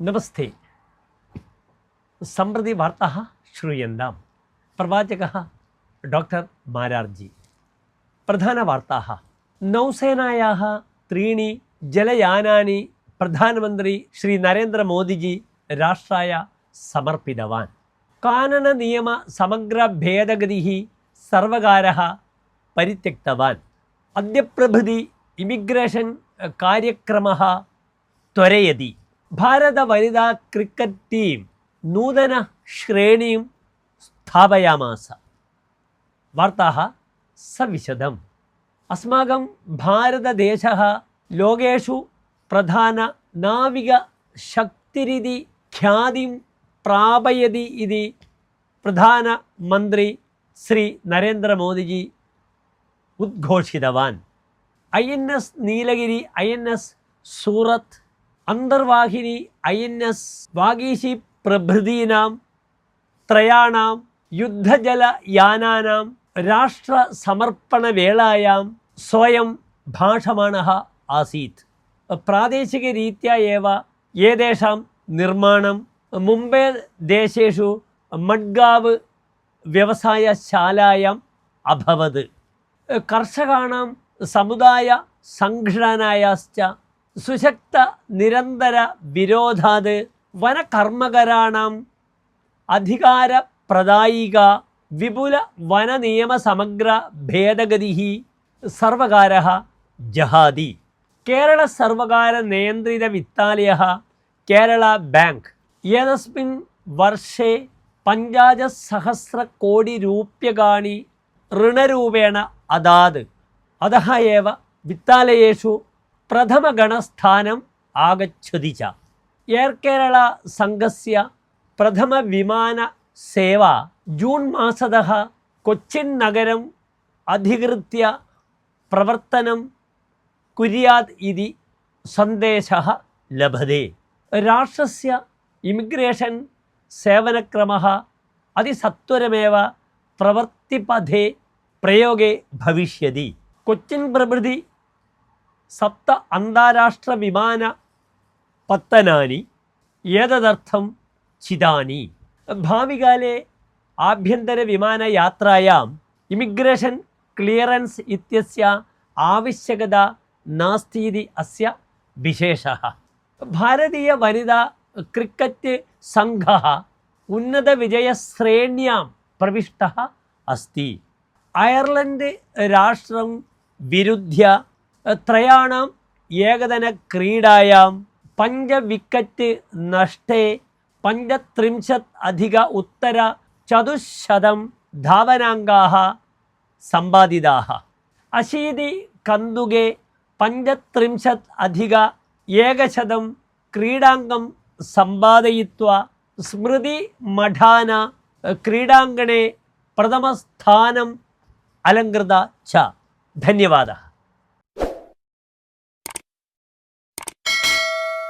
नमस्ते। सम्प्रति वार्ताः श्रूयन्तां प्रवाचकः डाक्टर् मारार्जि। प्रधानवार्ताः नौसेनायाः त्रीणि जलयानानि प्रधानमन्त्री श्रीनरेन्द्रमोदिजी राष्ट्राय समर्पितवान्। कानननियमसमग्रभेदगतिः सर्वकारः परित्यक्तवान्। अद्य प्रभृति इमिग्रेशन् कार्यक्रमः त्वरयति। ഭാരത വനിതാ ക്രിക്കറ്റ് ടീം നൂതന ശ്രേണിയും സ്ഥാപയാമാസ. വാർത്താ സവിശദം അസ്മാകം ഭാരതദേശ ലോകേഷു പ്രധാന നാവിക ശക്തിരിതി ഖ്യാതിം പ്രാപയതി ഇതി പ്രധാനമന്ത്രി Shri Narendra Modi ji ഉദ്ഘോഷിതവാൻ. I N S Nilgiri I N S Surat അന്തർവാഹിനി I N S Vagsheer പ്രഭൃതീനാം ത്രയാണാം യുദ്ധജല യാനാനാം രാഷ്ട്ര സമർപ്പണ വേളായാം സ്വയം ഭാഷമാണ ആസീത്. പ്രാദേശിക രീതിയ ഏവ ഏതേഷാം നിർമ്മാണം മുംബൈ ദേശേഷു മഡ്ഗാവ് വ്യവസായശാലായാം അഭവത്. കർഷകാണാം സമുദായ സംഘടനായാശ്ച സുശക്ത നിരന്തര വിരോധാത് വനകർമ്മകരാണം. അധികാര പ്രദായിക വിപുല വനനിയമസമഗ്ര ഭേദഗതി സർവകാര ജഹാദി. കേരള സർവകാര നിയന്ത്രിത വിത്താലയ കേരള ബാങ്ക്. ഏതസ്മിൻ വർഷേ പഞ്ചാജ സഹസ്ര കോടി രൂപ്യകാണി ഋണരൂപേണ അതാത്. അത വിത്താലയേഷു പ്രഥമഗണസ്ഥാനം ആഗച്ഛതി ച. എയർ കേരള സംഘസ പ്രഥമ വിമാന സേവ ജൂൺ മാസത കൊച്ചിൻ നഗരം അധികൃത്യ പ്രവർത്തനം കുര്യാത് ഇതി സന്ദേശ ലഭതേ. രാഷ്ട്രസ്യ ഇമിഗ്രേഷൻ സേവനക്രമ അതിസത്വരമേവ പ്രവർത്തിപഥേ പ്രയോഗേ ഭവിഷ്യതി. കൊച്ചിൻ പ്രഭൃതി സപ്ത അന്താരാഷ്ട്ര വിമാന പത്തനാനി ഏതദർത്ഥം ചിതാനി ഭാവികാലെ ആഭ്യന്തരവിമാനയാത്രായാം ഇമിഗ്രേഷൻ ക്ലിയറൻസ് ഇത്യസ്യ ആവശ്യകത നാസ്തീതി അസ്യ വിശേഷ. ഭാരതീയ വനിതാ ക്രിക്കറ്റ് സംഘ ഉന്നത ഉന്നതവിജയശ്രേണ്യാം പ്രവിഷ്ട അസ്തി. അയർലൻഡ് രാഷ്ട്രം വിരുദ്ധ്യ एकदिनक्रीडायां पञ्च विकेट् नष्टे पञ्चत्रिंशत् अधिक उत्तरचतुश्शतं धावनाङ्काः सम्पादिताः अशीतिकन्दुके पञ्चत्रिंशत् अधिक एकशतं क्रीडाङ्गं सम्पादयित्वा स्मृतिमठान क्रीडाङ्गणे प्रथमस्थानम् अलङ्कृता च धन्यवादः